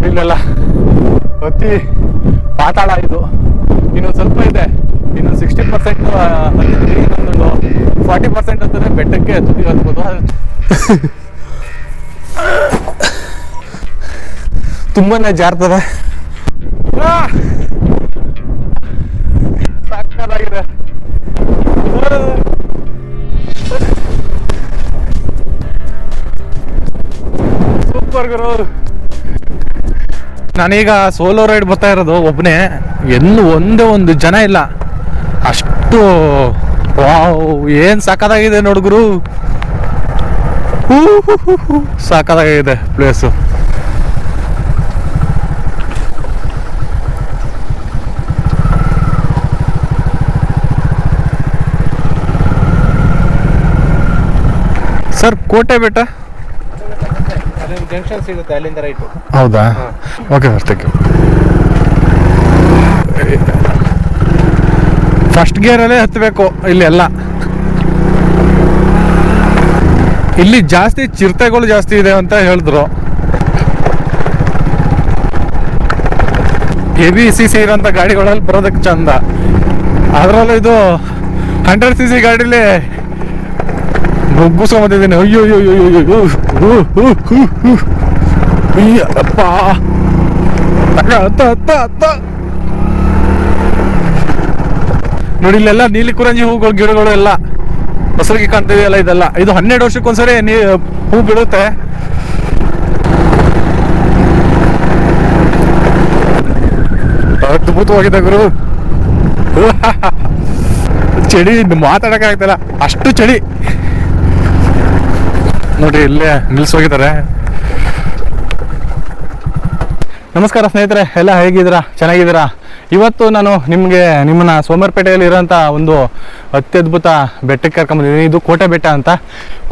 ನೋಡಿಲ್ಲೆಲ್ಲ ಅತಿ ಪಾತಾಳ ಇದು. ಇನ್ನು ಸ್ವಲ್ಪ ಇದೆ. ಇನ್ನು ಸಿಕ್ಸ್ಟಿ ಪರ್ಸೆಂಟ್ ಇನ್ನೊಂದು ಫಾರ್ಟಿ ಪರ್ಸೆಂಟ್ ಅಂತಂದ್ರೆ ಬೆಟ್ಟಕ್ಕೆ ತುದಿ ಹತ್ಬೋದು ತುಂಬಾನೇ ಜಾರ್ತದೆ. ಸಾಕಾಗಿದೆ. ಸೂಪರ್ ಗುರು ನಾನೀಗ ಸೋಲೋ ರೈಡ್ ಬರ್ತಾ ಇರೋದು ಒಬ್ಬನೇ ಎಲ್ಲೂ ಒಂದೇ ಒಂದು ಜನ ಇಲ್ಲ. ಅಷ್ಟು ವಾವ್, ಏನ್ ಸಾಕಾಗಿದೆ ನೋಡುಗರು ಸಾಕಾಗಿದೆ ಪ್ಲೇಸು ಸರ್, ಕೋಟೆ ಬೆಟ್ಟ? ಜಂಕ್ಷನ್ ಸಿಗುತ್ತೆ ಅಲ್ಲಿಂದ ರೈಟ್ ಹೌದಾ? Okay sir thank you first ಗೇರಲ್ಲೇ ಹತ್ತಬೇಕು ಇಲ್ಲಿ ಎಲ್ಲ. ಇಲ್ಲಿ ಜಾಸ್ತಿ ಚಿರತೆಗಳು ಜಾಸ್ತಿ ಇದೆ ಅಂತ ಹೇಳಿದ್ರು. ಹೆವಿ ಸಿ ಸಿ ಇರೋಂಥ ಗಾಡಿಗಳಲ್ಲಿ ಬರೋದಕ್ಕೆ ಚಂದ. ಅದರಲ್ಲೂ ಇದು ಹಂಡ್ರೆಡ್ ಸಿ ಸಿ ಗಾಡೀಲಿ ನುಗ್ಗಿಸ್ಕೊಂಬಂದಿದ್ದೀನಿ ಅಯ್ಯೋ ಅಯ್ಯೋ ಅಯ್ಯೋ ಅಯ್ಯೋ. ಅಯ್ಯಪ್ಪ ಅಕ್ಕ, ಹತ್ತ ಹತ್ತ ಹತ್ತ ನೋಡಿ ಇಲ್ಲೆಲ್ಲ ನೀಲಿ ಕುರಂಜಿ ಹೂಗಳು ಗಿಡಗಳು ಎಲ್ಲ. ಹೊಸರಿಗೆ ಕಾಣ್ತಿದೆಯಲ್ಲ ಇದೆಲ್ಲ. ಇದು ಹನ್ನೆರಡು ವರ್ಷಕ್ಕೊಂದ್ಸರಿ ನೀ ಹೂ ಬಿಡುತ್ತೆ ಅದ್ಭುತವಾಗಿದೆ ಗುರು. ಚಳಿ ಮಾತಾಡೋಕ್ಕಾಗ್ತಿಲ್ಲ. ಅಷ್ಟು ಚಳಿ. ನೋಡಿ ಇಲ್ಲೇ ನಿಲ್ಸೋಗಿದ್ದಾರೆ ನಮಸ್ಕಾರ ಸ್ನೇಹಿತರೆ, ಎಲ್ಲ ಹೇಗಿದ್ದೀರಾ? ಚೆನ್ನಾಗಿದ್ದೀರಾ? ಇವತ್ತು ನಾನು ನಿಮಗೆ ನಿಮ್ಮನ್ನ ಸೋಮವಾರಪೇಟೆಯಲ್ಲಿ ಇರೋಂಥ ಒಂದು ಅತ್ಯದ್ಭುತ ಬೆಟ್ಟಕ್ಕೆ ಕರ್ಕೊಂಬಂದಿದ್ದೀನಿ ಇದು ಕೋಟೆ ಬೆಟ್ಟ ಅಂತ.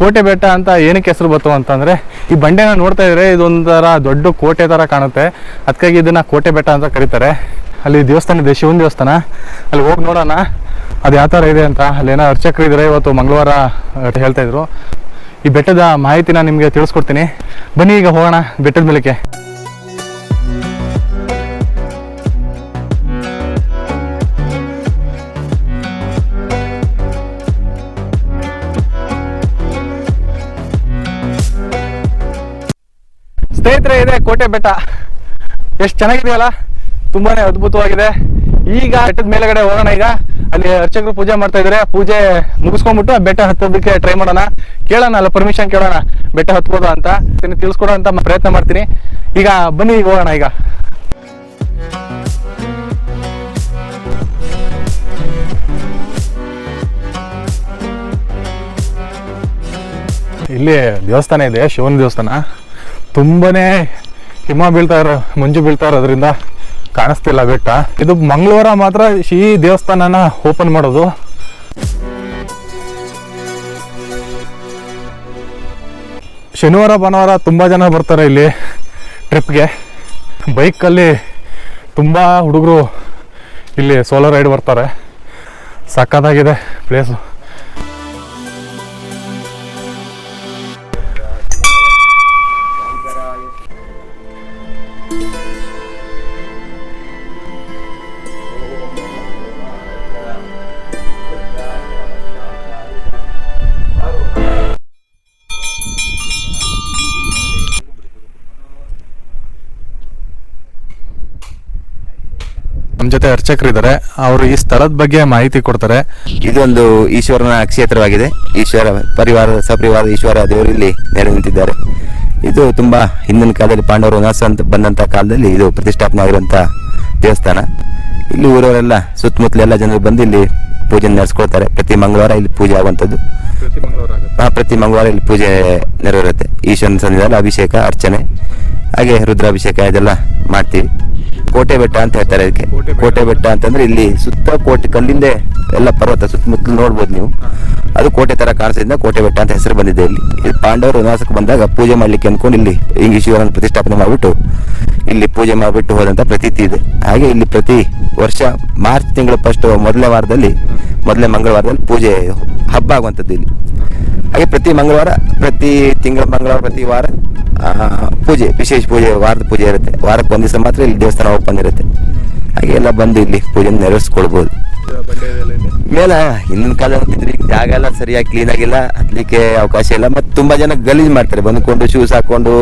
ಕೋಟೆ ಬೆಟ್ಟ ಅಂತ ಏನಕ್ಕೆ ಹೆಸರು ಬಂತು ಅಂತಂದರೆ, ಈ ಬಂಡೆನ ನೋಡ್ತಾ ಇದ್ರೆ ಇದೊಂಥರ ದೊಡ್ಡ ಕೋಟೆ ಥರ ಕಾಣುತ್ತೆ. ಅದಕ್ಕಾಗಿ ಇದನ್ನು ಕೋಟೆ ಬೆಟ್ಟ ಅಂತ ಕರೀತಾರೆ. ಅಲ್ಲಿ ದೇವಸ್ಥಾನ ಇದೆ, ಶಿವನ ದೇವಸ್ಥಾನ. ಅಲ್ಲಿ ಹೋಗಿ ನೋಡೋಣ. ಅದು ಯಾವ ಥರ ಇದೆ ಅಂತ. ಅಲ್ಲೇನೋ ಅರ್ಚಕರು ಇದ್ದರೆ ಇವತ್ತು ಮಂಗಳವಾರ ಹೇಳ್ತಾಯಿದ್ರು ಈ ಬೆಟ್ಟದ ಮಾಹಿತಿನ ನಿಮಗೆ ತಿಳಿಸ್ಕೊಡ್ತೀನಿ. ಬನ್ನಿ ಈಗ ಹೋಗೋಣ ಬೆಟ್ಟದ ಮೇಲಕ್ಕೆ. ಸ್ನೇಹಿತರೆ, ಇದೆ ಕೋಟೆ ಬೆಟ್ಟ. ಎಷ್ಟು ಚೆನ್ನಾಗಿದೆಯಲ್ಲ? ತುಂಬಾನೇ ಅದ್ಭುತವಾಗಿದೆ. ಈಗ ಬೆಟ್ಟದ ಮೇಲೆಗಡೆ ಹೋಗೋಣ ಈಗ. ಅಲ್ಲಿ ಅರ್ಚಕರು ಪೂಜೆ ಮಾಡ್ತಾ ಇದಾರೆ. ಪೂಜೆ ಮುಗಿಸ್ಕೊಂಡ್ಬಿಟ್ಟು ಬೆಟ್ಟ ಹತ್ತೋದಕ್ಕೆ ಟ್ರೈ ಮಾಡೋಣ. ಕೇಳೋಣ, ಅಲ್ಲ ಪರ್ಮಿಷನ್ ಕೇಳೋಣ. ಬೆಟ್ಟ ಹತ್ಬೋದು ಅಂತ. ತಿಳಿಸ್ಕೊಡೋ ಅಂತ ಪ್ರಯತ್ನ ಮಾಡ್ತೀನಿ. ಈಗ ಬನ್ನಿ, ಈಗ ಹೋಗೋಣ ಈಗ. ಇಲ್ಲಿ ದೇವಸ್ಥಾನ ಇದೆ, ಶಿವನ ದೇವಸ್ಥಾನ. ತುಂಬಾನೇ ಹಿಮ ಬೀಳ್ತಾ ಇರೋ ಮಂಜು ಬೀಳ್ತಾ ಇರೋದ್ರಿಂದ ಕಾಣಿಸ್ತಿಲ್ಲ ಬೆಟ್ಟ. ಇದು ಮಂಗಳವಾರ ಮಾತ್ರ ಈ ದೇವಸ್ಥಾನನ ಓಪನ್ ಮಾಡೋದು. ಶನಿವಾರ, ಭಾನುವಾರ ತುಂಬ ಜನ ಬರ್ತಾರೆ ಇಲ್ಲಿ ಟ್ರಿಪ್ಗೆ. ಬೈಕಲ್ಲಿ ತುಂಬ ಹುಡುಗರು ಇಲ್ಲಿ ಸೋಲೋ ರೈಡ್ ಬರ್ತಾರೆ. ಸಕ್ಕತ್ತಾಗಿದೆ ಪ್ಲೇಸು ನಮ್ಮ ಜೊತೆ ಅರ್ಚಕರು ಇದ್ದಾರೆ ಅವರು ಈ ಸ್ಥಳದ ಬಗ್ಗೆ ಮಾಹಿತಿ ಕೊಡ್ತಾರೆ. ಇದೊಂದು ಈಶ್ವರನ ಕ್ಷೇತ್ರವಾಗಿದೆ. ಈಶ್ವರ ಪರಿವಾರ ಸಪರಿವಾರ ಈಶ್ವರ ದೇವರು ಇಲ್ಲಿ ನೆಲೆ ನಿಂತಿದ್ದಾರೆ. ಇದು ತುಂಬಾ ಹಿಂದಿನ ಕಾಲದಲ್ಲಿ ಪಾಂಡವರು ನಾಸ ಅಂತ ಬಂದಂತ ಕಾಲದಲ್ಲಿ ಇದು ಪ್ರತಿಷ್ಠಾಪನೆ ಆಗಿರುವಂತ ದೇವಸ್ಥಾನ. ಇಲ್ಲಿ ಊರವರೆಲ್ಲ ಸುತ್ತಮುತ್ತಲೆಲ್ಲ ಜನರು ಬಂದು ಇಲ್ಲಿ ಪೂಜೆ ನಡೆಸ್ಕೊಳ್ತಾರೆ. ಪ್ರತಿ ಮಂಗಳವಾರ ಇಲ್ಲಿ ಪೂಜೆ ಆಗುವಂಥದ್ದು. ಹಾ, ಪ್ರತಿ ಮಂಗಳವಾರ ಇಲ್ಲಿ ಪೂಜೆ ನೆರವೇರುತ್ತೆ. ಈಶ್ವರನ ಸನ್ನಿಧಾನ ಅಭಿಷೇಕ ಅರ್ಚನೆ ಹಾಗೆ ರುದ್ರಾಭಿಷೇಕ ಇದೆಲ್ಲ ಮಾಡ್ತೀವಿ. ಕೋಟೆ ಬೆಟ್ಟ ಅಂತ ಹೇಳ್ತಾರೆ ಇದಕ್ಕೆ ಕೋಟೆ ಬೆಟ್ಟ. ಅಂತಂದ್ರೆ ಇಲ್ಲಿ ಸುತ್ತ ಕೋಟೆ ಕಲ್ಲಿಂದೆ ಎಲ್ಲ ಪರ್ವತ ಸುತ್ತಮುತ್ತಲು ನೋಡ್ಬೋದು ನೀವು. ಅದು ಕೋಟೆ ತರ ಕಾಣಿಸೋದ್ರಿಂದ ಕೋಟೆ ಬೆಟ್ಟ ಅಂತ ಹೆಸರು ಬಂದಿದೆ ಇಲ್ಲಿ. ಇಲ್ಲಿ ಪಾಂಡವರು ವನವಾಸಕ್ಕೆ ಬಂದಾಗ ಪೂಜೆ ಮಾಡ್ಲಿಕ್ಕೆ ಅನ್ಕೊಂಡು ಇಲ್ಲಿ ಈಶ್ವರನ ಪ್ರತಿಷ್ಠಾಪನೆ ಮಾಡಿಬಿಟ್ಟು ಇಲ್ಲಿ ಪೂಜೆ ಮಾಡಿಬಿಟ್ಟು ಹೋದಂತ ಪ್ರತೀತಿ ಇದೆ. ಹಾಗೆ ಇಲ್ಲಿ ಪ್ರತಿ ವರ್ಷ ಮಾರ್ಚ್ ತಿಂಗಳ ಫಸ್ಟ್ ಮೊದಲನೇ ವಾರದಲ್ಲಿ ಮೊದಲನೇ ಮಂಗಳವಾರದಲ್ಲಿ ಪೂಜೆ ಹಬ್ಬ ಆಗುವಂಥದ್ದು ಇಲ್ಲಿ. ಹಾಗೆ ಪ್ರತಿ ಮಂಗಳವಾರ ಪ್ರತಿ ತಿಂಗಳ ಮಂಗಳವಾರ ಪ್ರತಿ ವಾರ ಪೂಜೆ ವಿಶೇಷ ಪೂಜೆ ವಾರದ ಪೂಜೆ ಇರುತ್ತೆ. ವಾರಕ್ಕೆ ಒಂದು ದಿವಸ ಮಾತ್ರ ಇಲ್ಲಿ ದೇವಸ್ಥಾನ ಓಪನ್ ಇರುತ್ತೆ. ಹಾಗೆ ಎಲ್ಲ ಬಂದು ಇಲ್ಲಿ ಪೂಜೆ ನೆರವೇರಿಸ್ಕೊಳ್ಬೋದು. ಮೇಲೆ ಹಿಂದಿನ ಕಾಲ ಜಾಗ ಎಲ್ಲ ಸರಿಯಾಗಿ ಕ್ಲೀನ್ ಆಗಿಲ್ಲ ಹತ್ಲಿಕ್ಕೆ ಅವಕಾಶ ಇಲ್ಲ ಮತ್ತೆ ತುಂಬಾ ಜನ ಗಲೀಜ್ ಮಾಡ್ತಾರೆ. ಬಂದ್ಕೊಂಡು ಶೂಸ್ ಹಾಕೊಂಡು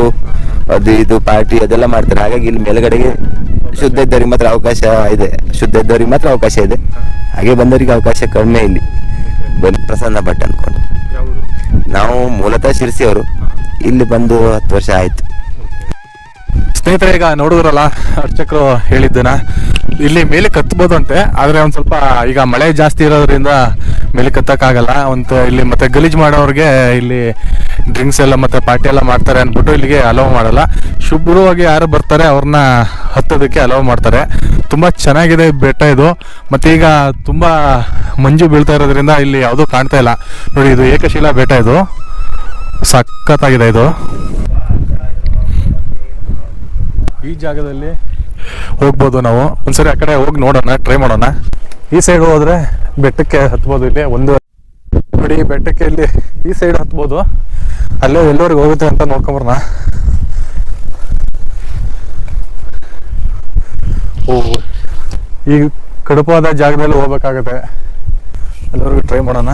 ಅದು ಇದು ಪಾರ್ಟಿ ಅದೆಲ್ಲ ಮಾಡ್ತಾರೆ. ಹಾಗಾಗಿ ಇಲ್ಲಿ ಮೇಲ್ಗಡೆಗೆ ಶುದ್ಧ ಇದ್ದವ್ರಿಗೆ ಮಾತ್ರ ಅವಕಾಶ ಇದೆ. ಶುದ್ಧ ಇದ್ದವ್ರಿಗೆ ಮಾತ್ರ ಅವಕಾಶ ಇದೆ. ಹಾಗೆ ಬಂದವರಿಗೆ ಅವಕಾಶ ಕಡಿಮೆ ಇಲ್ಲಿ. ಬಂದು ಪ್ರಸನ್ನ ಭಟ್ ಅನ್ಕೊಂಡು. ನಾವು ಮೂಲತಃ ಶಿರ್ಸಿಯವರು. ಇಲ್ಲಿ ಬಂದು ಹತ್ತು ವರ್ಷ ಆಯ್ತು. ಸ್ನೇಹಿತರೆ, ಈಗ ನೋಡಿದ್ರಲ್ಲ, ಅರ್ಚಕರು ಹೇಳಿದ್ದನ ಇಲ್ಲಿ ಮೇಲೆ ಕತ್ಬೋದಂತೆ, ಆದರೆ ಒಂದು ಸ್ವಲ್ಪ ಈಗ ಮಳೆ ಜಾಸ್ತಿ ಇರೋದ್ರಿಂದ ಮೇಲೆ ಕತ್ತಕ್ಕಾಗಲ್ಲ. ಒಂದು ಇಲ್ಲಿ ಮತ್ತೆ ಗಲೀಜ್ ಮಾಡೋರಿಗೆ ಇಲ್ಲಿ ಡ್ರಿಂಕ್ಸ್ ಎಲ್ಲ ಮತ್ತೆ ಪಾರ್ಟಿ ಎಲ್ಲ ಮಾಡ್ತಾರೆ ಅಂದ್ಬಿಟ್ಟು ಇಲ್ಲಿಗೆ ಅಲೋ ಮಾಡಲ್ಲ. ಶುಭ್ರವಾಗಿ ಯಾರು ಬರ್ತಾರೆ, ಅವ್ರನ್ನ ಹತ್ತೋದಕ್ಕೆ ಅಲೋ ಮಾಡ್ತಾರೆ. ತುಂಬಾ ಚೆನ್ನಾಗಿದೆ ಬೆಟ್ಟ ಇದು. ಮತ್ತೆ ಈಗ ತುಂಬಾ ಮಂಜು ಬೀಳ್ತಾ ಇರೋದ್ರಿಂದ ಇಲ್ಲಿ ಯಾವುದೂ ಕಾಣ್ತಾ ಇಲ್ಲ. ನೋಡಿ, ಇದು ಏಕಶಿಲಾ ಬೆಟ್ಟ ಇದು. ಸಖತ್ತಾಗಿದೆ ಇದು. ಈ ಜಾಗದಲ್ಲಿ ಹೋಗ್ಬೋದು ನಾವು. ಒಂದ್ಸರಿ ಆ ಕಡೆ ಹೋಗಿ ನೋಡೋಣ ಟ್ರೈ ಮಾಡೋಣ. ಈ ಸೈಡ್ ಹೋದ್ರೆ ಬೆಟ್ಟಕ್ಕೆ ಹತ್ಬೋದು ಇಲ್ಲಿ ಒಂದು ನೋಡಿ ಬೆಟ್ಟಕ್ಕೆ ಇಲ್ಲಿ ಈ ಸೈಡ್ ಹತ್ಬೋದು. ಅಲ್ಲೇ ಎಲ್ಲರಿಗೂ ಹೋಗುತ್ತೆ ಅಂತ ನೋಡ್ಕೊಂಬರೋಣ. ಓ ಈ ಕಡುಪಾದ ಜಾಗದಲ್ಲಿ ಹೋಗ್ಬೇಕಾಗತ್ತೆ. ಎಲ್ಲರಿಗೂ ಟ್ರೈ ಮಾಡೋಣ.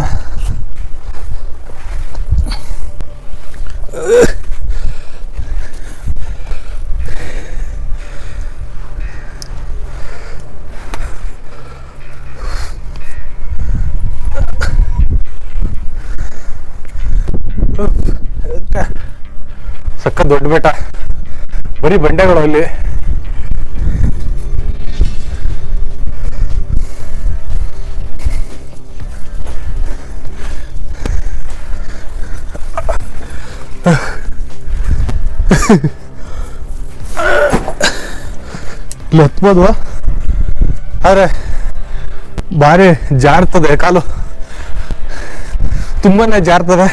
ಸಕ್ಕ ದೊಡ್ಡ ಬೆಟ್ಟ. ಬರೀ ಬಂಡೆಗಳು ಇಲ್ಲಿ ಇಲ್ಲಿ ಹತ್ಬೋದು ಆದ್ರೆ ಭಾರಿ ಜಾರ್ತದೆ ಕಾಲು. ತುಂಬಾನೇ ಜಾರ್ತದೆ.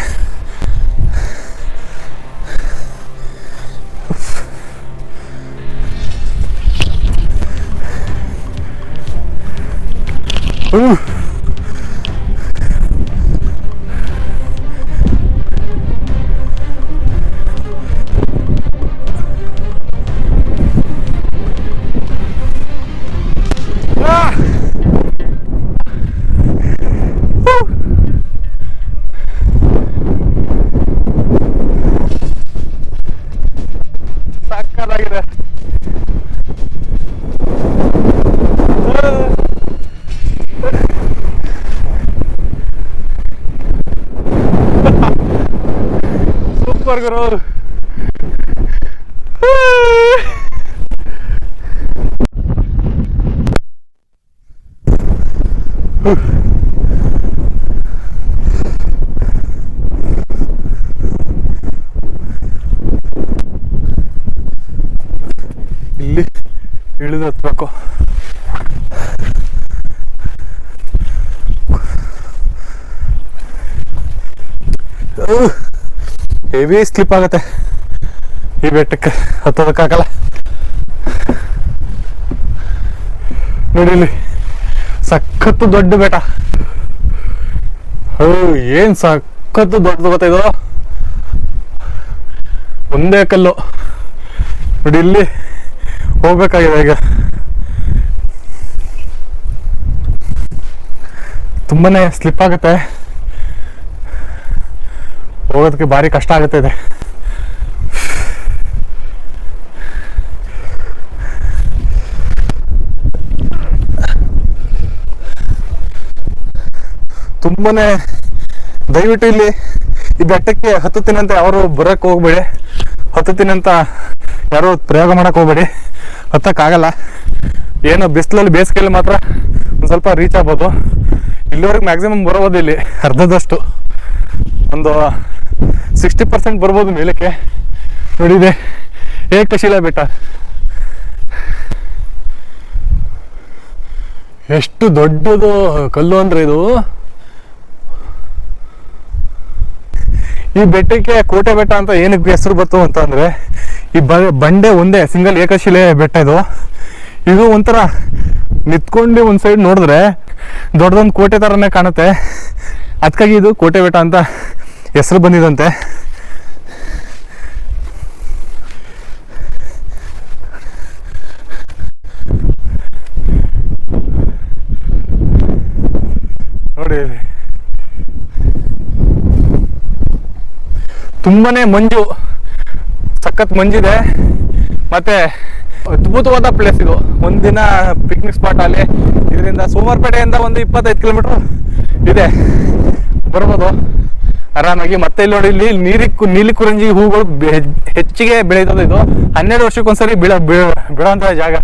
ಹ್ಮ್. ಇಲ್ಲಿ ಇಳಿದು ಹತ್ಬೇಕು. ಹೆವಿ ಸ್ಲಿಪ್ ಆಗುತ್ತೆ. ಈ ಬೆಟ್ಟಕ್ಕೆ ಹತ್ತೋದಕ್ಕಾಗಲ್ಲ. ನೋಡಿ ಇಲ್ಲಿ. ಸಖತ್ತು ದೊಡ್ಡ ಬೆಟ್ಟ ಏನ್ ಸಖತ್ತು ದೊಡ್ಡದು ಗೊತ್ತಾ ಇದು? ಒಂದೇ ಕಲ್ಲು. ನೋಡಿ ಇಲ್ಲಿ ಹೋಗ್ಬೇಕಾಗಿದೆ ಈಗ. ತುಂಬಾನೇ ಸ್ಲಿಪ್ ಆಗುತ್ತೆ. ಹೋಗೋದಕ್ಕೆ ಭಾರಿ ಕಷ್ಟ ಆಗುತ್ತೆ ಇದೆ. ತುಂಬಾನೇ ದಯವಿಟ್ಟು ಇಲ್ಲಿ ಈ ಬೆಟ್ಟಕ್ಕೆ ಹತ್ತುತ್ತೀನಂತ ಯಾರು ಬರಕ್ ಹೋಗ್ಬೇಡಿ. ಅಂತ ಯಾರು ಪ್ರಯೋಗ ಮಾಡಕ್ ಹೋಗ್ಬೇಡಿ. ಹತ್ತಕ್ಕಾಗಲ್ಲ. ಏನು ಬಿಸಿಲಲ್ಲಿ ಬೇಸಿಗೆಯಲ್ಲಿ ಮಾತ್ರ ಒಂದ್ ಸ್ವಲ್ಪ ರೀಚ್ ಆಗ್ಬೋದು. ಇಲ್ಲಿವರೆಗೆ ಮ್ಯಾಕ್ಸಿಮಮ್ ಬರಬಹುದು ಇಲ್ಲಿ, ಅರ್ಧದಷ್ಟು. ಒಂದು ಸಿಕ್ಸ್ಟಿ ಪರ್ಸೆಂಟ್ ಬರ್ಬೋದು ಮೇಲಕ್ಕೆ. ನೋಡಿದೆ ಏಕಶಿಲ ಬೆಟ್ಟ. ಎಷ್ಟು ದೊಡ್ಡದು ಕಲ್ಲು ಅಂದ್ರೆ ಇದು. ಈ ಬೆಟ್ಟಕ್ಕೆ ಕೋಟೆ ಬೆಟ್ಟ ಅಂತ ಏನಕ್ಕೆ ಹೆಸರು ಬಂತು ಅಂತಂದ್ರೆ, ಈ ಬಂಡೆ ಒಂದೇ, ಸಿಂಗಲ್ ಏಕಶಿಲೆ ಬೆಟ್ಟ ಇದು. ಇದು ಒಂಥರ ನಿತ್ಕೊಂಡು ಒಂದು ಸೈಡ್ ನೋಡಿದ್ರೆ ದೊಡ್ಡದೊಂದು ಕೋಟೆ ಥರನೇ ಕಾಣುತ್ತೆ. ಅದಕ್ಕಾಗಿ ಇದು ಕೋಟೆ ಬೆಟ್ಟ ಅಂತ ಹೆಸರು ಬಂದಿದಂತೆ. ನೋಡಿ. ತುಂಬಾನೇ ಮಂಜು, ಸಖತ್ ಮಂಜಿದೆ. ಮತ್ತೆ ಅದ್ಭುತವಾದ ಪ್ಲೇಸ್ ಇದು. ಒಂದಿನ ಪಿಕ್ನಿಕ್ ಸ್ಪಾಟ್ ಅಲ್ಲಿ ಇದರಿಂದ ಸೋಮವಾರಪೇಟೆಯಿಂದ ಒಂದು ಇಪ್ಪತ್ತೈದು ಕಿಲೋಮೀಟರ್ ಇದೆ. ಬರ್ಬೋದು. ಆರಾಮಾಗಿ ಮತ್ತೆ ಇಲ್ಲಿ ನೋಡಿ, ಇಲ್ಲಿ ನೀರಿ ನೀಲಿ ಕುರಂಜಿ ಹೂಗಳು ಹೆಚ್ಚಿಗೆ ಬೆಳೀತದೆ ಇದು. ಹನ್ನೆರಡು ವರ್ಷಕ್ಕೊಂದ್ಸರಿ ಬಿಡುವಂತ ಬೀಳೋಂಥ ಜಾಗ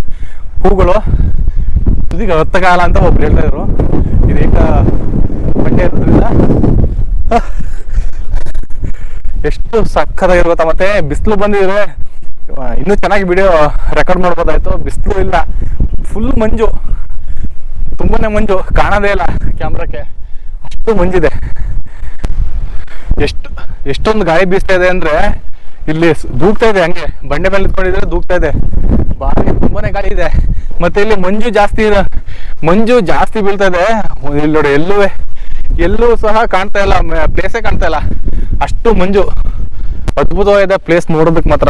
ಹೂಗಳು. ಇದೀಗ ಹೊತ್ತಕಾಲ ಅಂತ ಒಬ್ರು ಹೇಳ್ತಾ ಇದ್ರು. ಇದೀಗ ಬಟ್ಟೆ ಇರೋದ್ರಿಂದ ಎಷ್ಟು ಸಕ್ಕತ್ತಾಗಿರ್ ಗೊತ್ತಾ ಮತ್ತೆ? ಬಿಸಿಲು ಬಂದಿದ್ರೆ ಇನ್ನೂ ಚೆನ್ನಾಗಿ ವಿಡಿಯೋ ರೆಕಾರ್ಡ್ ಮಾಡ್ಬೋದಾಯ್ತು ಬಿಸಿಲು ಇಲ್ಲ ಫುಲ್ ಮಂಜು. ತುಂಬಾನೇ ಮಂಜು, ಕಾಣೋದೇ ಇಲ್ಲ ಕ್ಯಾಮ್ರಾಕ್ಕೆ ಅಷ್ಟು ಮಂಜಿದೆ. ಎಷ್ಟು, ಎಷ್ಟೊಂದು ಗಾಳಿ ಬೀಸ್ತಾ ಇದೆ ಅಂದ್ರೆ, ಇಲ್ಲಿ ದೂಗ್ತಾ ಇದೆ ಹಂಗೆ. ಬಂಡೆ ಮೇಲೆ ನಿಂತ್ಕೊಂಡಿದ್ರೆ ದೂಗ್ತಾ ಇದೆ. ಬಾರಿ ತುಂಬಾನೇ ಗಾಳಿ ಇದೆ. ಮತ್ತೆ ಇಲ್ಲಿ ಮಂಜು ಜಾಸ್ತಿ ಇದೆ ಮಂಜು ಜಾಸ್ತಿ ಬೀಳ್ತಾ ಇದೆ. ಇಲ್ಲಿ ನೋಡಿ ಎಲ್ಲೂ ಎಲ್ಲೂ ಸಹ ಕಾಣ್ತಾ ಇಲ್ಲ ಪ್ಲೇಸೇ ಕಾಣ್ತಾ ಇಲ್ಲ. ಅಷ್ಟು ಮಂಜು. ಅದ್ಭುತವಾಗಿದೆ ಪ್ಲೇಸ್ ನೋಡೋದಕ್ಕೆ ಮಾತ್ರ.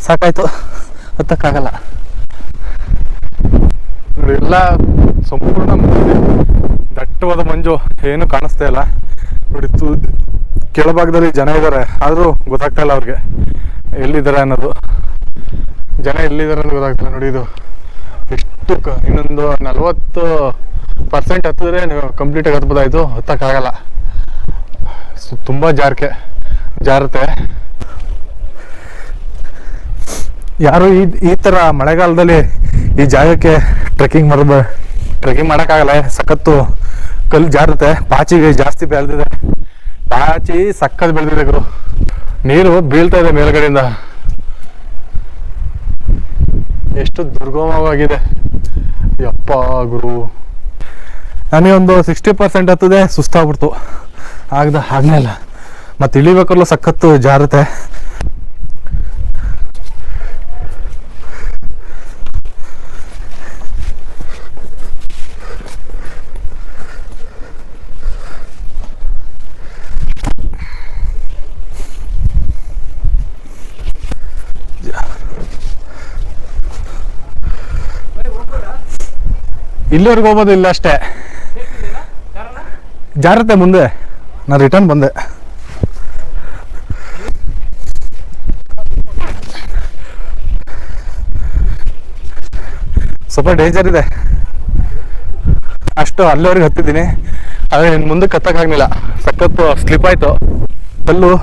ಸಾಕಾಯ್ತು. ಹತ್ತಕ್ಕಾಗಲ್ಲ. ಎಲ್ಲ ಸಂಪೂರ್ಣ. ದಟ್ಟವಾದ ಮಂಜು. ಏನು ಕಾಣಿಸ್ತಾ ಇಲ್ಲ. ನೋಡಿ ಕೆಳಭಾಗದಲ್ಲಿ ಜನ ಇದ್ದಾರೆ ಆದರೂ ಗೊತ್ತಾಗ್ತಾ ಇಲ್ಲ ಅವ್ರಿಗೆ. ಎಲ್ಲಿದ್ದಾರೆ ಅನ್ನೋದು. ಜನ ಎಲ್ಲಿದ್ದಾರೆ ಅನ್ನೋದು ಗೊತ್ತಾಗ್ತಿಲ್ಲ. ನೋಡಿ ಇದು. ಎಷ್ಟು ಇನ್ನೊಂದು ನಲ್ವತ್ತು ಪರ್ಸೆಂಟ್ ಹತ್ತಿದ್ರೆ ಕಂಪ್ಲೀಟಾಗಿ ಹತ್ಬೋದಾಯ್ತು, ಹತ್ತಕ್ಕಾಗಲ್ಲ. ಸೊ, ತುಂಬ ಜಾರಕೆ, ಜಾರುತ್ತೆ. ಯಾರು ಈ ಈ ಥರ ಮಳೆಗಾಲದಲ್ಲಿ ಈ ಜಾಗಕ್ಕೆ ಟ್ರೆಕ್ಕಿಂಗ್ ಮಾಡ್ಬ ಟ್ರೆಕ್ಕಿಂಗ್ ಮಾಡೋಕ್ಕಾಗಲ್ಲ, ಸಖತ್ತು ಕಲ್ಲು ಜಾರುತ್ತೆ, ಪಾಚಿಗೆ ಜಾಸ್ತಿ ಬೆಳೆದಿದೆ. ಪಾಚಿ ಸಖತ್ ಬೆಳೆದಿದೆ ಗುರು. ನೀರು ಬೀಳ್ತಾ ಇದೆ ಮೇಲ್ಗಡೆಯಿಂದ. ಎಷ್ಟು ದುರ್ಗಮವಾಗಿದೆ. ಯಪ್ಪ ಗುರು. ನನಗೆ ಒಂದು ಸಿಕ್ಸ್ಟಿ ಪರ್ಸೆಂಟ್ ಹತ್ತದೆ ಸುಸ್ತಾಗ್ಬಿಡ್ತು. ಆಗದ ಆಗಲೇ ಇಲ್ಲ. ಮತ್ತೆ ಇಳಿಬೇಕಲ್ಲ ಸಖತ್ತು ಜಾರುತ್ತೆ ಇಲ್ಲಿವರೆಗೆ ಹೋಗೋದು ಇಲ್ಲ ಅಷ್ಟೇ. ಜಾರತ್ತೆ ಮುಂದೆ. ನಾ ರಿಟರ್ನ್ ಬಂದೆ. ಸ್ವಲ್ಪ ಡೇಂಜರ್ ಇದೆ. ಅಷ್ಟು ಅಲ್ಲಿವರೆಗೆ ಹತ್ತಿದ್ದೀನಿ. ಆದರೆ ಇನ್ನು ಮುಂದಕ್ಕೆ ಹತ್ತಕ್ಕಾಗಲಿಲ್ಲ ಸಖತ್ತು ಸ್ಲಿಪ್ ಆಯಿತು. ಅಲ್ಲು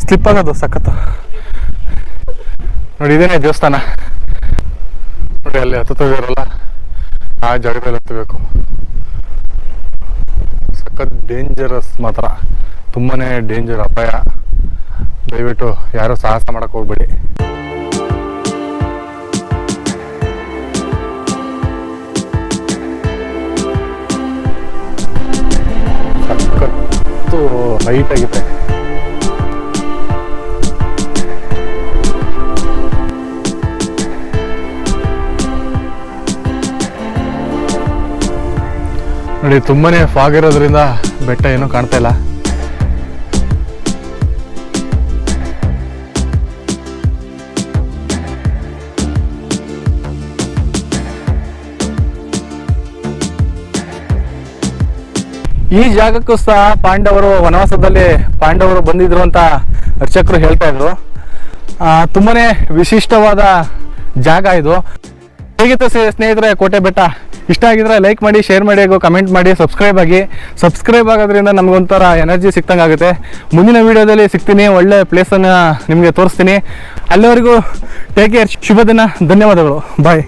ಸ್ಲಿಪ್ ಆಗೋದು ಸಖತ್ತು. ನೋಡಿ, ಇದೇನೆ ದೇವಸ್ಥಾನ. ನೋಡಿ, ಅಲ್ಲಿ ಹತ್ತುತ್ತಿದಾರಲ್ಲ ಆ ಜಾಗದಲ್ಲಿ ಹತ್ತಬೇಕು. ಸಖತ್ ಡೇಂಜರಸ್ ಮಾತ್ರ. ತುಂಬಾನೇ ಡೇಂಜರ್ ಅಪಾಯ. ದಯವಿಟ್ಟು ಯಾರು ಸಾಹಸ ಮಾಡಕ್ಕೆ ಹೋಗ್ಬೇಡಿ. ಸಖತ್ತು ಹೈಟ್ ಆಗಿದೆ. ನೋಡಿ ತುಂಬಾನೇ ಫಾಗ್ ಇರೋದ್ರಿಂದ ಬೆಟ್ಟ ಏನೂ ಕಾಣ್ತಾ ಇಲ್ಲ. ಈ ಜಾಗಕ್ಕೂ ಸಹ ಪಾಂಡವರು ವನವಾಸದಲ್ಲಿ ಪಾಂಡವರು ಬಂದಿದ್ರು ಅಂತ ಅರ್ಚಕರು ಹೇಳ್ತಾ ಇದ್ರು. ಆ, ತುಂಬಾನೇ ವಿಶಿಷ್ಟವಾದ ಜಾಗ ಇದು. ಹೇಗಿತ್ತು ಸ್ನೇ- ಸ್ನೇಹಿತರೆ, ಕೋಟೆ ಬೆಟ್ಟ? ಇಷ್ಟ ಆಗಿದ್ರೆ ಲೈಕ್ ಮಾಡಿ ಶೇರ್ ಮಾಡಿ ಹಾಗೂ ಕಮೆಂಟ್ ಮಾಡಿ ಸಬ್ಸ್ಕ್ರೈಬ್ ಆಗಿ. ಸಬ್ಸ್ಕ್ರೈಬ್ ಆಗೋದ್ರಿಂದ ನಮಗೊಂಥರ ಎನರ್ಜಿ ಸಿಕ್ತಂಗೆ ಆಗುತ್ತೆ ಮುಂದಿನ ವೀಡಿಯೋದಲ್ಲಿ ಸಿಗ್ತೀನಿ. ಒಳ್ಳೆ ಪ್ಲೇಸನ್ನು ನಿಮಗೆ ತೋರಿಸ್ತೀನಿ. ಅಲ್ಲಿವರೆಗೂ ಟೇಕ್ ಕೇರ್ ಶುಭ ದಿನ. ಧನ್ಯವಾದಗಳು. ಬಾಯ್